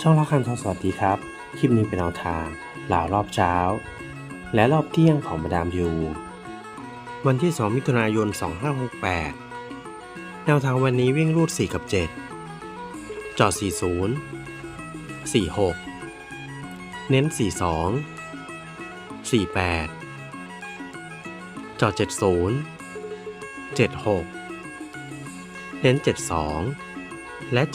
ช่องละคันทองสวัสดีครับ คลิปนี้เป็นแนวทางเหล่ารอบเช้า และรอบเที่ยงของมาดามยู วันที่ 2 มิถุนายน 2568 แนวทางวันนี้วิ่งรูด 4 กับ 7 จอด 40 46 เน้น 42 48 จอด 70 76 เน้น 72 และ 78